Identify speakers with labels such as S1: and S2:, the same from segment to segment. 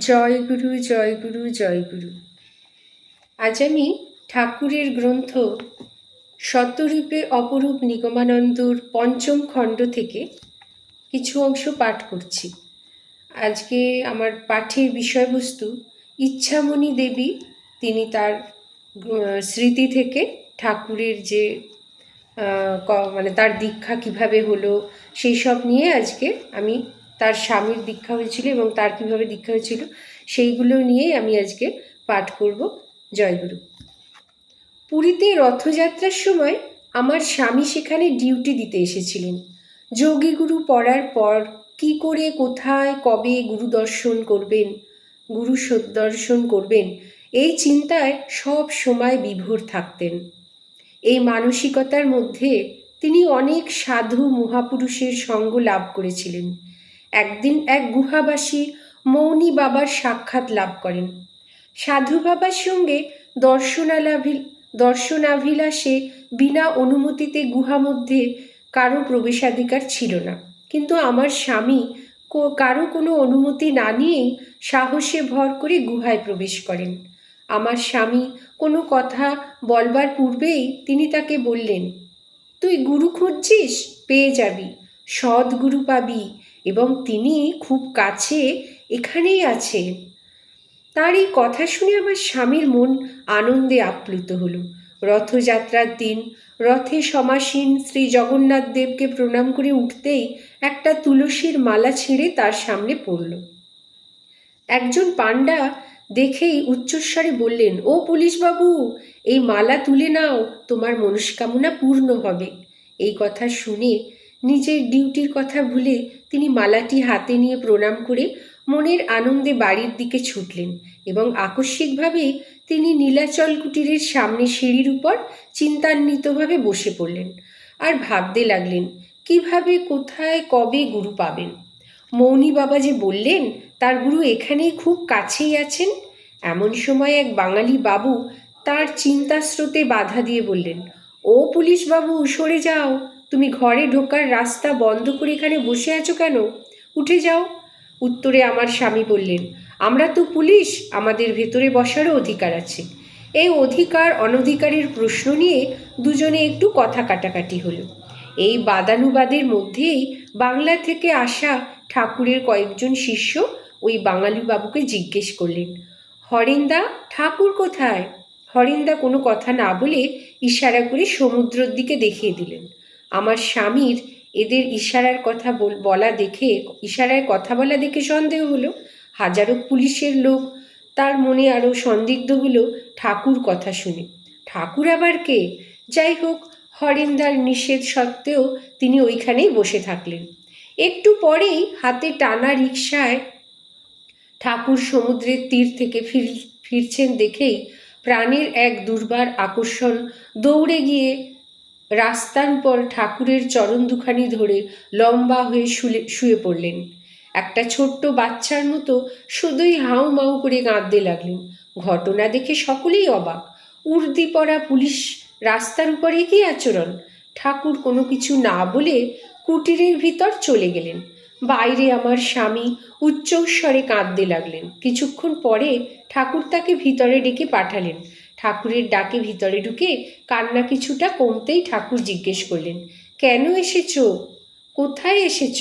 S1: জয় গুরু জয় গুরু জয় গুরু। আজ আমি ঠাকুরের গ্রন্থ সত্যরূপে অপরূপ নিগমানন্দর পঞ্চম খণ্ড থেকে কিছু অংশ পাঠ করছি। আজকে আমার পাঠের বিষয়বস্তু ইচ্ছামণি দেবী, তিনি তার স্মৃতি থেকে ঠাকুরের যে মানে তার দীক্ষা কীভাবে হলো সেই সব নিয়ে আজকে আমি তার স্বামীর দীক্ষা হয়েছিল এবং তার কীভাবে দীক্ষা হয়েছিল সেইগুলো নিয়েই আমি আজকে পাঠ করব। জয়গুরু। পুরীতে রথযাত্রার সময় আমার স্বামী সেখানে ডিউটি দিতে এসেছিলেন। যোগীগুরু পড়ার পর কি করে, কোথায়, কবে গুরু দর্শন করবেন, গুরু দর্শন করবেন, এই চিন্তায় সব সময় বিভোর থাকতেন। এই মানসিকতার মধ্যে তিনি অনেক সাধু মহাপুরুষের সঙ্গ লাভ করেছিলেন। একদিন এক গুহাবাসী মৌনী বাবার সাক্ষাৎ লাভ করেন। সাধু বাবার সঙ্গে দর্শনালাভি, দর্শনাভিলাষে বিনা অনুমতিতে গুহা মধ্যে কারও প্রবেশাধিকার ছিল না। কিন্তু আমার স্বামী কারও কোনো অনুমতি না নিয়েই সাহসে ভর করে গুহায় প্রবেশ করেন। আমার স্বামী কোনো কথা বলবার পূর্বেই তিনি তাকে বললেন, তুই গুরু খুঁজছিস? পেয়ে যাবি। সৎ গুরু পাবি। এবং তিনি খুব কাছে এখানেই আছেন। তার এই কথা শুনে আমার স্বামীর মন আনন্দে আপ্লুত হলো। রথযাত্রার দিন রথে সমাসীন শ্রী জগন্নাথ দেবকে প্রণাম করে উঠতেই একটা তুলসীর মালা ছিঁড়ে তার সামনে পড়ল। একজন পাণ্ডা দেখেই উচ্চস্বরে বললেন, ও পুলিশবাবু, এই মালা তুলে নাও, তোমার মনস্কামনা পূর্ণ হবে। এই কথা শুনে নিজের ডিউটির কথা ভুলে তিনি মালাটি হাতে নিয়ে প্রণাম করে মনের আনন্দে বাড়ির দিকে ছুটলেন এবং আকস্মিকভাবে তিনি নীলাচল কুটিরের সামনে সিঁড়ির উপর চিন্তান্বিতভাবে বসে পড়লেন আর ভাবতে লাগলেন, কীভাবে, কোথায়, কবে গুরু পাবেন? মৌনী বাবা যে বললেন, তার গুরু এখানেই খুব কাছেই আছেন? এমন সময় এক বাঙালি বাবু তার চিন্তাস্রোতে বাধা দিয়ে বললেন, ও পুলিশ বাবু, সরে যাও। তুমি ঘরে ঢোকার রাস্তা বন্ধ করে এখানে বসে আছো কেন? উঠে যাও। উত্তরে আমার স্বামী বললেন, আমরা তো পুলিশ, আমাদের ভেতরে বসারও অধিকার আছে। এই অধিকার, অনধিকারের প্রশ্ন নিয়ে দুজনে একটু কথা কাটাকাটি হলো। এই বাদানুবাদের মধ্যেই বাংলা থেকে আসা ঠাকুরের কয়েকজন শিষ্য ওই বাঙালি বাবুকে জিজ্ঞেস করলেন হরেন্দা ঠাকুর কোথায়? হরেন্দা কোনো কথা না বলে ইশারা করে সমুদ্রের দিকে দেখিয়ে দিলেন। আমার স্বামীর এদের ইশারার কথা বল- দেখে, ইশারায় কথা বলা দেখে সন্দেহ হলো। হাজারো পুলিশের লোক তার মনে আরও সন্দিগ্ধ হলো ঠাকুর কথা শুনে। ঠাকুর আবার কে? যাই হোক হরেন্দার নিষেধ সত্ত্বেও তিনি ওইখানেই বসে থাকলেন। একটু পরেই হাতে টানা রিকশায় ঠাকুর সমুদ্রের তীর থেকে ফির, ফিরছেন দেখেই প্রাণের এক দুর্বার আকর্ষণ দৌড়ে গিয়ে রাস্তার উপর ঠাকুরের চরণ দুখানি ধরে লম্বা হয়ে শুলে, শুয়ে পড়লেন। একটা ছোট্ট বাচ্চার মতো শুধুই হাউ মাউ করে কাঁদতে লাগলেন। ঘটনা দেখে সকলেই অবাক। উর্দি পরা পুলিশ রাস্তার উপরে কি আচরণ। ঠাকুর কোনো কিছু না বলে কুটিরের ভিতর চলে গেলেন। বাইরে আমার স্বামী উচ্চস্বরে কাঁদতে লাগলেন। কিছুক্ষণ পরে ঠাকুর তাকে ভিতরে ডেকে পাঠালেন। ঠাকুরের ডাকে ভিতরে ঢুকে কান্না কিছুটা কমতেই ঠাকুর জিজ্ঞেস করলেন, কেন এসেছ? কোথায় এসেছ?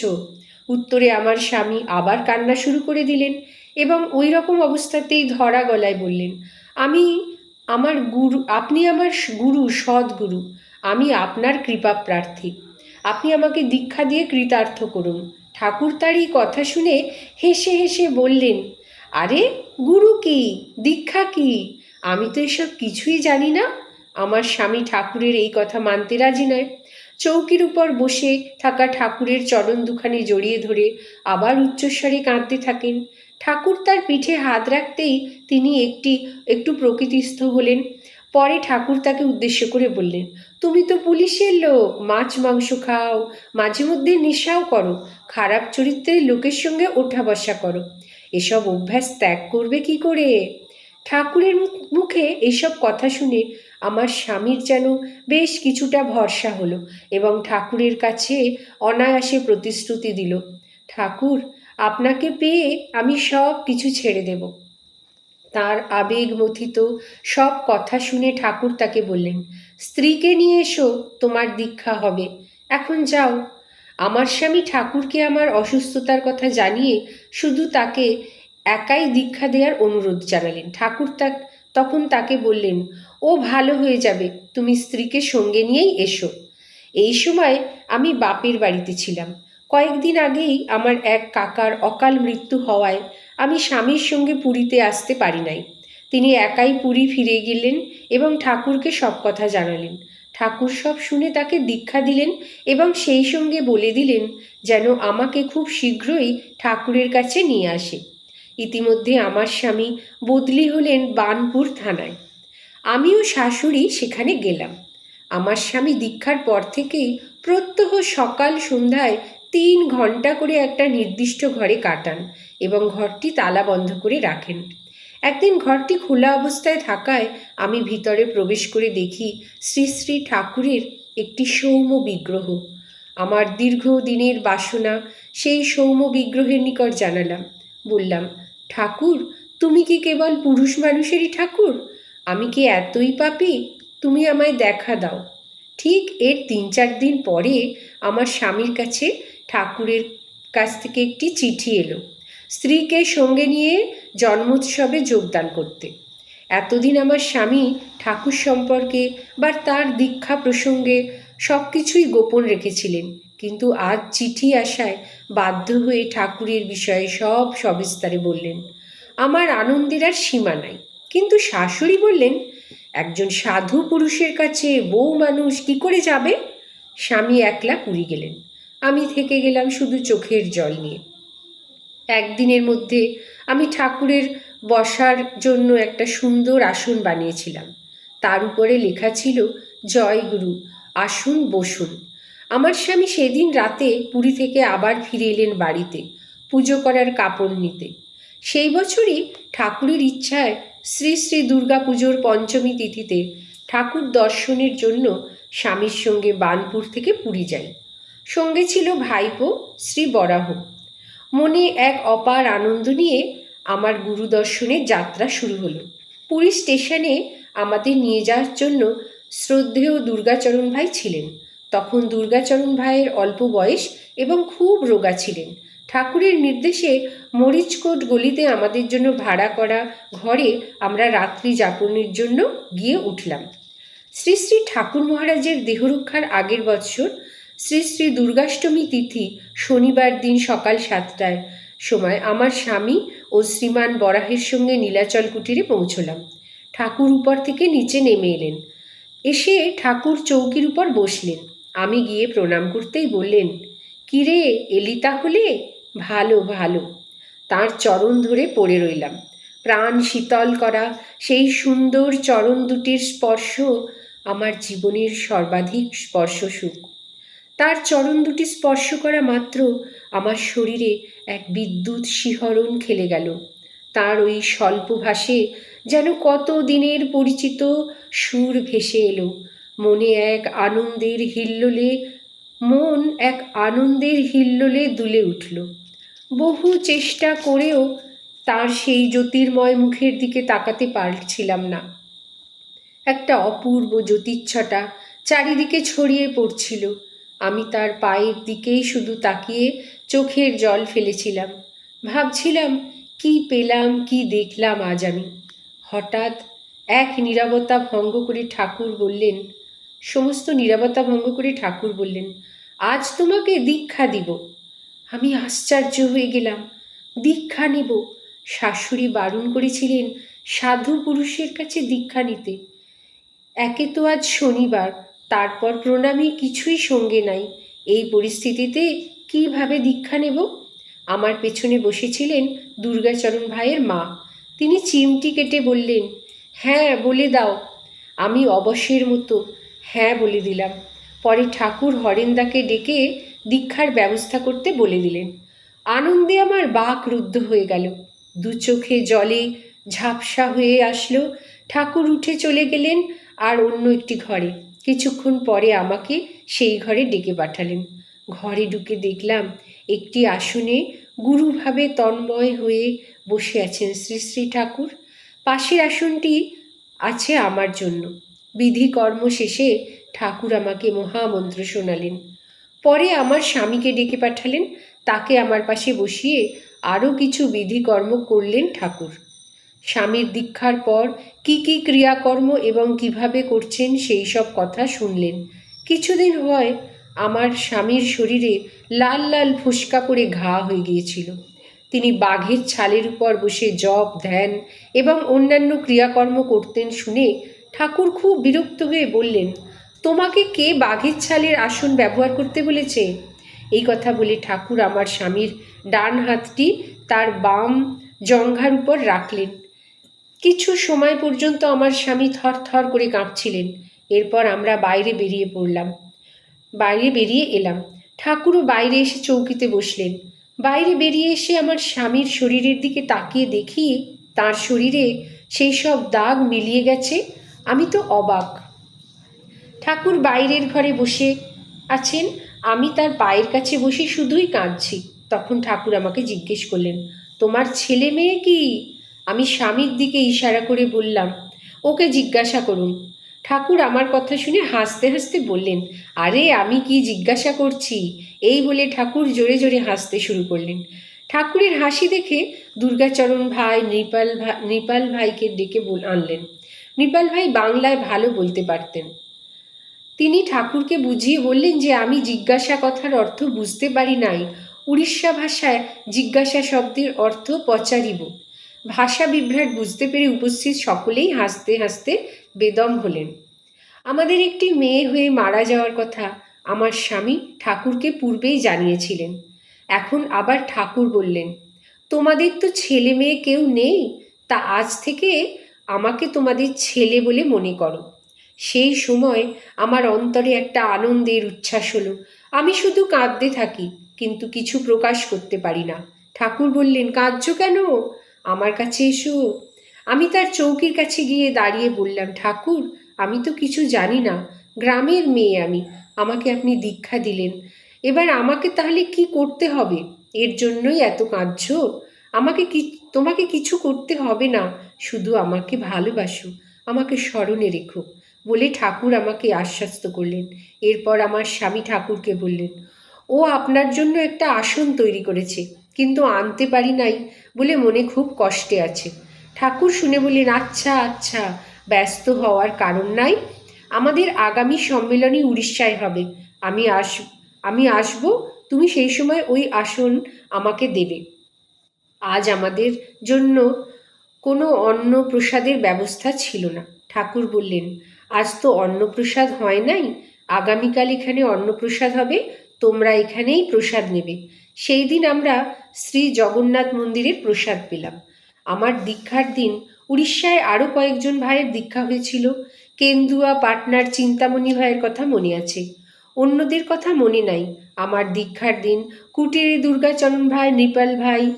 S1: উত্তরে আমার স্বামী আবার কান্না শুরু করে দিলেন এবং ওই রকম অবস্থাতেই ধরা গলায় বললেন, আমি আমার গুরু, আপনি আমার গুরু, সদ্গুরু, আমি আপনার কৃপা প্রার্থী। আপনি আমাকে দীক্ষা দিয়ে কৃতার্থ করুন। ঠাকুর তার এই কথা শুনে হেসে হেসে বললেন, আরে, গুরু কি? দীক্ষা কি? আমি তো এসব কিছুই জানি না। আমার স্বামী ঠাকুরের এই কথা মানতে রাজি নয়। চৌকির উপর বসে থাকা ঠাকুরের চরণ দুখানি জড়িয়ে ধরে আবার উচ্চস্বরে কাঁদতে থাকেন। ঠাকুর তার পিঠে হাত রাখতেই তিনি একটি, একটু প্রকৃতিস্থ হলেন। পরে ঠাকুর তাকে উদ্দেশ্য করে বললেন, তুমি তো পুলিশের লোক, মাছ, মাংস খাও। মাঝে মধ্যে নেশাও করো। খারাপ চরিত্রের লোকের সঙ্গে ওঠা বসা করো। এসব অভ্যাস ত্যাগ করবে কি করে? ঠাকুরের মুখ- এইসব কথা শুনে আমার স্বামীর যেন বেশ কিছুটা ভরসা হলো এবং ঠাকুরের কাছে অনায়াসে প্রতিশ্রুতি দিল, ঠাকুর, আপনাকে পেয়ে আমি সব কিছু ছেড়ে দেব। তার আবেগ মথিত সব কথা শুনে ঠাকুর তাকে বললেন, স্ত্রীকে নিয়ে এসো, তোমার দীক্ষা হবে। এখন যাও। আমার স্বামী ঠাকুরকে আমার অসুস্থতার কথা জানিয়ে শুধু তাকে একাই দীক্ষা দেওয়ার অনুরোধ জানালেন। ঠাকুর তা তখন তাকে বললেন, ও ভালো হয়ে যাবে, তুমি স্ত্রীকে সঙ্গে নিয়েই এসো। এই সময় আমি বাপের বাড়িতে ছিলাম। কয়েকদিন আগেই আমার এক কাকার অকাল মৃত্যু হওয়ায় আমি স্বামীর সঙ্গে পুরীতে আসতে পারি নাই। তিনি একাই পুরী ফিরে গেলেন এবং ঠাকুরকে সব কথা জানালেন। ঠাকুর সব শুনে তাকে দীক্ষা দিলেন এবং সেই সঙ্গে বলে দিলেন, যেন আমাকে খুব শীঘ্রই ঠাকুরের কাছে নিয়ে আসে। ইতিমধ্যে আমার স্বামী বদলি হলেন বানপুর থানায়। আমিও শাশুড়ি সেখানে গেলাম। আমার স্বামী দীক্ষার পর থেকেই প্রত্যহ সকাল সন্ধ্যায় তিন ঘণ্টা করে একটা নির্দিষ্ট ঘরে কাটান এবং ঘরটি তালা বন্ধ করে রাখেন। একদিন ঘরটি খোলা অবস্থায় থাকায় আমি ভিতরে প্রবেশ করে দেখি শ্রী শ্রী ঠাকুরের একটি সৌম্য বিগ্রহ। আমার দীর্ঘ দিনের বাসনা সেই সৌম্য বিগ্রহের নিকট জানালাম। বললাম, ঠাকুর, তুমি কি কেবল পুরুষ মানুষেরই ঠাকুর? আমি কি এতই পাপি? তুমি আমায় দেখা দাও। ঠিক এর তিন চার দিন পরে আমার স্বামীর কাছে ঠাকুরের কাছ থেকে একটি চিঠি এলো, স্ত্রীকে সঙ্গে নিয়ে জন্মোৎসবে যোগদান করতে। এতদিন আমার স্বামী ঠাকুর সম্পর্কে বা তার দীক্ষা প্রসঙ্গে সব কিছুই গোপন রেখেছিলেন। কিন্তু আজ চিঠি আসায় বাধ্য হয়ে ঠাকুরের বিষয়ে সব সবিস্তারে বললেন, আমার আনন্দের আর সীমা নাই। কিন্তু শাশুড়ি বললেন, একজন সাধু পুরুষের কাছে বউ মানুষ কি করে যাবে? স্বামী একলা পুরী গেলেন। আমি থেকে গেলাম শুধু চোখের জল নিয়ে। একদিনের মধ্যে আমি ঠাকুরের বসার জন্য একটা সুন্দর আসন বানিয়েছিলাম। তার উপরে লেখা ছিল, জয় গুরু, আসুন বসুন। আমার স্বামী সেদিন রাতে পুরী থেকে আবার ফিরে এলেন বাড়িতে, পুজো করার কাপড় নিতে। সেই বছরই ঠাকুরের ইচ্ছায় শ্রী শ্রী দুর্গা পুজোর পঞ্চমী তিথিতে ঠাকুর দর্শনের জন্য স্বামীর সঙ্গে বানপুর থেকে পুরী যাই। সঙ্গে ছিল ভাইপো, শ্রী বরাহ। মনে এক অপার আনন্দ নিয়ে আমার গুরু দর্শনের যাত্রা শুরু হলো। পুরী স্টেশনে আমাদের নিয়ে যাওয়ার জন্য শ্রদ্ধেয় দুর্গাচরণ ভাই ছিলেন। তখন দুর্গাচরণ ভাইয়ের অল্প বয়স এবং খুব রোগা ছিলেন। ঠাকুরের নির্দেশে মরিচকোট গলিতে আমাদের জন্য ভাড়া করা ঘরে আমরা রাত্রি যাপনের জন্য গিয়ে উঠলাম। শ্রী শ্রী ঠাকুর মহারাজের দেহরক্ষার আগের বৎসর শ্রী শ্রী দুর্গাষ্টমী তিথি শনিবার দিন সকাল সাতটায় সময় আমার স্বামী ও শ্রীমান বরাহের সঙ্গে নীলাচল কুটিরে পৌঁছলাম। ঠাকুর উপর থেকে নিচে নেমে এলেন। এসে ঠাকুর চৌকির উপর বসলেন। আমি গিয়ে প্রণাম করতেই বললেন, কিরে এলি তাহলে? ভালো ভালো। তার চরণ ধরে পড়ে রইলাম। প্রাণ শীতল করা সেই সুন্দর চরণ দুটির স্পর্শ আমার জীবনের সর্বাধিক স্পর্শ সুখ। তার চরণ দুটি স্পর্শ করা মাত্র আমার শরীরে এক বিদ্যুৎ শিহরণ খেলে গেল। তার ওই স্বল্প ভাসে যেন কত দিনের পরিচিত সুর ভেসে এলো। মনে এক আনন্দের হিল্লোলে, মন এক আনন্দের হিল্লোলে দুলে উঠল। বহু চেষ্টা করেও তার সেই জ্যোতির্ময় মুখের দিকে তাকাতে পারছিলাম না। একটা অপূর্ব জ্যোতিচ্ছটা চারিদিকে ছড়িয়ে পড়ছিল। আমি তার পায়ের দিকেই শুধু তাকিয়ে চোখের জল ফেলেছিলাম। ভাবছিলাম, কি পেলাম, কি দেখলাম আজ আমি? হঠাৎ এক নিরবতা ভঙ্গ করে ঠাকুর বললেন সমস্ত নিরাপত্তা ভঙ্গ করে ঠাকুর বললেন, আজ তোমাকে দীক্ষা দিব। আমি আশ্চর্য হয়ে গেলাম। দীক্ষা নেব। শাশুড়ি বারণ করেছিলেন সাধু পুরুষের কাছে দীক্ষা নিতে। একে তো আজ শনিবার, তারপর প্রণামী কিছুই সঙ্গে নাই। এই পরিস্থিতিতে কীভাবে দীক্ষা নেব? আমার পেছনে বসেছিলেন দুর্গাচরণ ভাইয়ের মা। তিনি চিমটি কেটে বললেন হ্যাঁ বলে দাও। আমি অবশ্যের মতো হ্যাঁ বলে দিলাম। পরে ঠাকুর হরেন্দাকে ডেকে দীক্ষার ব্যবস্থা করতে বলে দিলেন। আনন্দে আমার বাক রুদ্ধ হয়ে গেল। দু চোখে জলে ঝাপসা হয়ে আসলো। ঠাকুর উঠে চলে গেলেন আর অন্য একটি ঘরে। কিছুক্ষণ পরে আমাকে সেই ঘরে ডেকে পাঠালেন। ঘরে ঢুকে দেখলাম একটি আসনে গুরুভাবে তন্ময় হয়ে বসে আছেন শ্রী শ্রী ঠাকুর। পাশের আসনটি আছে আমার জন্য। বিধি কর্ম শেষে ঠাকুর আমাকে মহামন্ত্র শোনালেন। পরে আমার স্বামীকে ডেকে পাঠালেন, তাকে আমার পাশে বসিয়ে আরও কিছু বিধি কর্ম করলেন ঠাকুর। স্বামীর দীক্ষার পর কি কি ক্রিয়াকর্ম এবং কীভাবে করছেন সেই সব কথা শুনলেন। কিছুদিন হয় আমার স্বামীর শরীরে লাল লাল ফুসকা পড়ে ঘা হয়ে গিয়েছিল। তিনি বাঘের ছালের উপর বসে জপ, ধ্যান এবং অন্যান্য ক্রিয়াকর্ম করতেন শুনে ঠাকুর খুব বিরক্ত হয়ে বললেন, তোমাকে কে বাঘের ছালের আসন ব্যবহার করতে বলেছে? এই কথা বলে ঠাকুর আমার স্বামীর ডান হাতটি তার বাম জঙ্ঘার উপর রাখলেন। কিছু সময় পর্যন্ত আমার স্বামী থর থর করে কাঁপছিলেন। এরপর আমরা বাইরে বেরিয়ে পড়লাম। বাইরে বেরিয়ে এলাম। ঠাকুরও বাইরে এসে চৌকিতে বসলেন। বাইরে বেরিয়ে এসে আমার স্বামীর শরীরের দিকে তাকিয়ে দেখি তার শরীরে সেই সব দাগ মিলিয়ে গেছে। আমি তো অবাক। ঠাকুর বাইরের ঘরে বসে আছেন, আমি তার পায়ের কাছে বসে শুধুই কাঁদছি। তখন ঠাকুর আমাকে জিজ্ঞেস করলেন, তোমার ছেলে মেয়ে কি? আমি স্বামীর দিকে ইশারা করে বললাম, ওকে জিজ্ঞাসা করুন। ঠাকুর আমার কথা শুনে হাসতে হাসতে বললেন, আরে, আমি কি জিজ্ঞাসা করছি? এই বলে ঠাকুর জোরে জোরে হাসতে শুরু করলেন। ঠাকুরের হাসি দেখে দুর্গাচরণ ভাই, নৃপাল ভাই নৃপাল ভাইকে ডেকে আনলেন। নৃপাল ভাই বাংলায় ভালো বলতে পারতেন। তিনি ঠাকুরকে বুঝিয়ে বললেন যে, আমি জিজ্ঞাসা কথার অর্থ বুঝতে পারি নাই। উড়িষ্যা ভাষায় জিজ্ঞাসা শব্দের অর্থ পচারিব। ভাষা বিভ্রাট বুঝতে পেরে উপস্থিত সকলেই হাসতে হাসতে বেদম হলেন। আমাদের একটি মেয়ে হয়ে মারা যাওয়ার কথা আমার স্বামী ঠাকুরকে পূর্বেই জানিয়েছিলেন। এখন আবার ঠাকুর বললেন, তোমাদের তো ছেলে মেয়ে কেউ নেই। তা আজ থেকে আমাকে তোমাদের ছেলে বলে মনে করো। সেই সময় আমার অন্তরে একটা আনন্দের উচ্ছ্বাস হলো। আমি শুধু কাঁদতে থাকি, কিন্তু কিছু প্রকাশ করতে পারি না। ঠাকুর বললেন, কাঁদছ কেন? আমার কাছে এসো। আমি তার চৌকির কাছে গিয়ে দাঁড়িয়ে বললাম, ঠাকুর, আমি তো কিছু জানি না। গ্রামের মেয়ে আমি। আমাকে আপনি দীক্ষা দিলেন। এবার আমাকে তাহলে কি করতে হবে? এর জন্যই এত কাঁদছ? আমাকে কি তোমাকে কিছু করতে হবে না, শুধু আমাকে ভালোবাসো, আমাকে স্মরণে রেখো, বলে ঠাকুর আমাকে আশ্বস্ত করলেন। এরপর আমার স্বামী ঠাকুরকে বললেন, ও আপনার জন্য একটা আসন তৈরি করেছে, কিন্তু আনতে পারি নাই বলে মনে খুব কষ্টে আছে। ঠাকুর শুনে বললেন আচ্ছা আচ্ছা ব্যস্ত হওয়ার কারণ নাই। আমাদের আগামী সম্মেলনই উড়িষ্যায় হবে। আমি আস, আমি আসব, তুমি সেই সময় ওই আসন আমাকে দেবে। আজ আমাদের জন্য কোনো অন্ন প্রসাদের ব্যবস্থা ছিল না। ঠাকুর বললেন, আজ তো অন্নপ্রসাদ হয় নাই। আগামীকাল এখানে অন্নপ্রসাদ হবে, তোমরা এখানেই প্রসাদ নেবে। সেই দিন আমরা শ্রী জগন্নাথ মন্দিরের প্রসাদ পেলাম। আমার দীক্ষার দিন উড়িষ্যায় আরও কয়েকজন ভাইয়ের দীক্ষা হয়েছিল। কেন্দুয়া, পাটনার চিন্তামণি ভাইয়ের কথা মনে আছে। অন্যদের কথা মনে নাই। আমার দীক্ষার দিন কুটিরে দুর্গাচরণ ভাই, নৃপাল ভাই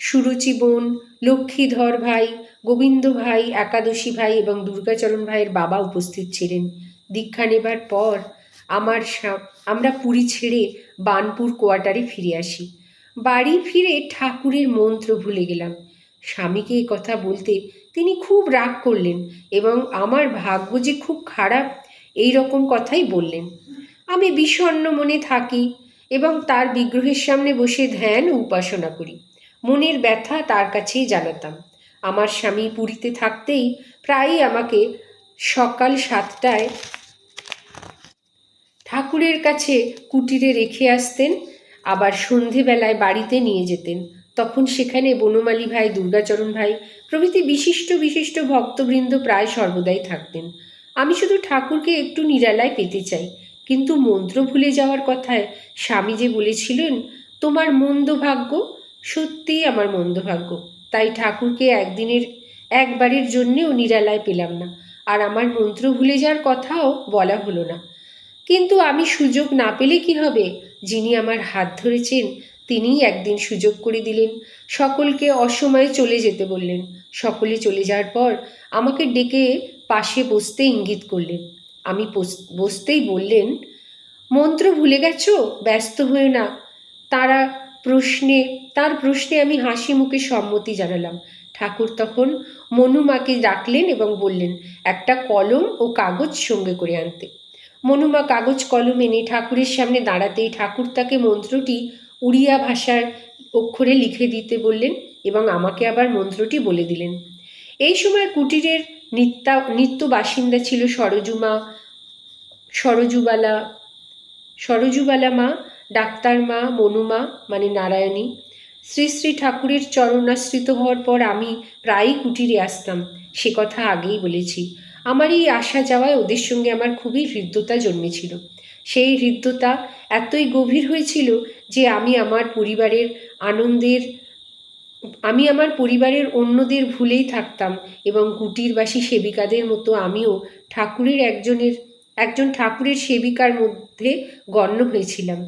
S1: সুরুচি বোন লক্ষ্মীধর ভাই গোবিন্দ ভাই একাদশী ভাই এবং দুর্গাচরণ ভাইয়ের বাবা উপস্থিত ছিলেন। দীক্ষা নেবার পর আমার আমরা পুরী ছেড়ে বানপুর কোয়ার্টারে ফিরে আসি। বাড়ি ফিরে ঠাকুরের মন্ত্র ভুলে গেলাম। স্বামীকে এই কথা বলতে তিনি খুব রাগ করলেন এবং আমার ভাগ্য যে খুব খারাপ এই রকম কথাই বললেন। আমি বিষণ্ন মনে থাকি এবং তার বিগ্রহের সামনে বসে ধ্যান উপাসনা করি। মনের ব্যথা তার কাছেই জানাতাম। আমার স্বামী পুরীতে থাকতেই প্রায়ই আমাকে সকাল সাতটায় ঠাকুরের কাছে কুটিরে রেখে আসতেন, আবার সন্ধেবেলায় বাড়িতে নিয়ে যেতেন। তখন সেখানে বনমালী ভাই, দুর্গাচরণ ভাই প্রভৃতি বিশিষ্ট বিশিষ্ট ভক্তবৃন্দ প্রায় সর্বদাই থাকতেন। আমি শুধু ঠাকুরকে একটু নিরালায় পেতে চাই, কিন্তু মন্ত্র ভুলে যাওয়ার কথায় স্বামী যে বলেছিলেন, তোমার মন্দ ভাগ্য সত্যিই আমার মন্দ ভাগ্য তাই ঠাকুরকে একদিনের, একবারের জন্যেও নিরালায় পেলাম না। আর আমার মন্ত্র ভুলে যাওয়ার কথাও বলা হলো না। কিন্তু আমি সুযোগ না পেলে কি হবে? যিনি আমার হাত ধরেছেন, তিনিই একদিন সুযোগ করে দিলেন। সকলকে অসময়ে চলে যেতে বললেন। সকলে চলে যাওয়ার পর আমাকে ডেকে পাশে বসতে ইঙ্গিত করলেন। আমি বসতেই বললেন, মন্ত্র ভুলে গেছো? ব্যস্ত হয়ে না। তারা প্রশ্নে, তার প্রশ্নে আমি হাসি মুখে সম্মতি জানালাম। ঠাকুর তখন মনুমাকে ডাকলেন এবং বললেন, একটা কলম ও কাগজ সঙ্গে করে আনতে। মনুমা কাগজ কলম এনে ঠাকুরের সামনে দাঁড়াতেই ঠাকুর তাকে মন্ত্রটি উড়িয়া ভাষার অক্ষরে লিখে দিতে বললেন এবং আমাকে আবার মন্ত্রটি বলে দিলেন। এই সময় কুটিরের নিত্যা, নিত্য বাসিন্দা ছিল সরজুমা সরজুবালা সরজুবালা মা ডাক্তার মা মনুমা মানে নারায়ণী। শ্রী শ্রী ঠাকুরের চরণাশ্রিত হওয়ার পর আমি প্রায়ই কুটিরে আসতাম, সে কথা আগেই বলেছি। আমার এই আসা যাওয়ায় ওদের সঙ্গে আমার খুবই হৃদ্যতা জন্মেছিল। সেই হৃদ্যতা এতই গভীর হয়েছিল যে আমি আমার পরিবারের আনন্দের, আমি আমার পরিবারের অন্যদের ভুলেই থাকতাম এবং কুটিরবাসী সেবিকাদের মতো আমিও ঠাকুরের একজনের, একজন ঠাকুরের সেবিকার মধ্যে গণ্য হয়েছিলাম।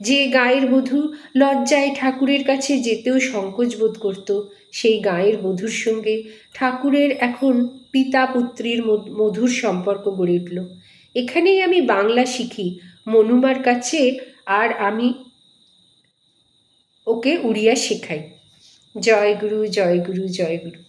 S1: যে গায়ের বধূ লজ্জায় ঠাকুরের কাছে যেতেও সংকোচ বোধ করত, সেই গায়ের বধূর সঙ্গে ঠাকুরের এখন পিতা পুত্রীর মধ- মধুর সম্পর্ক গড়ে উঠল। এখানেই আমি বাংলা শিখি। মনুমার কাছে আর আমি ওকে উড়িয়া শেখাই। জয় গুরু জয় গুরু জয় গুরু।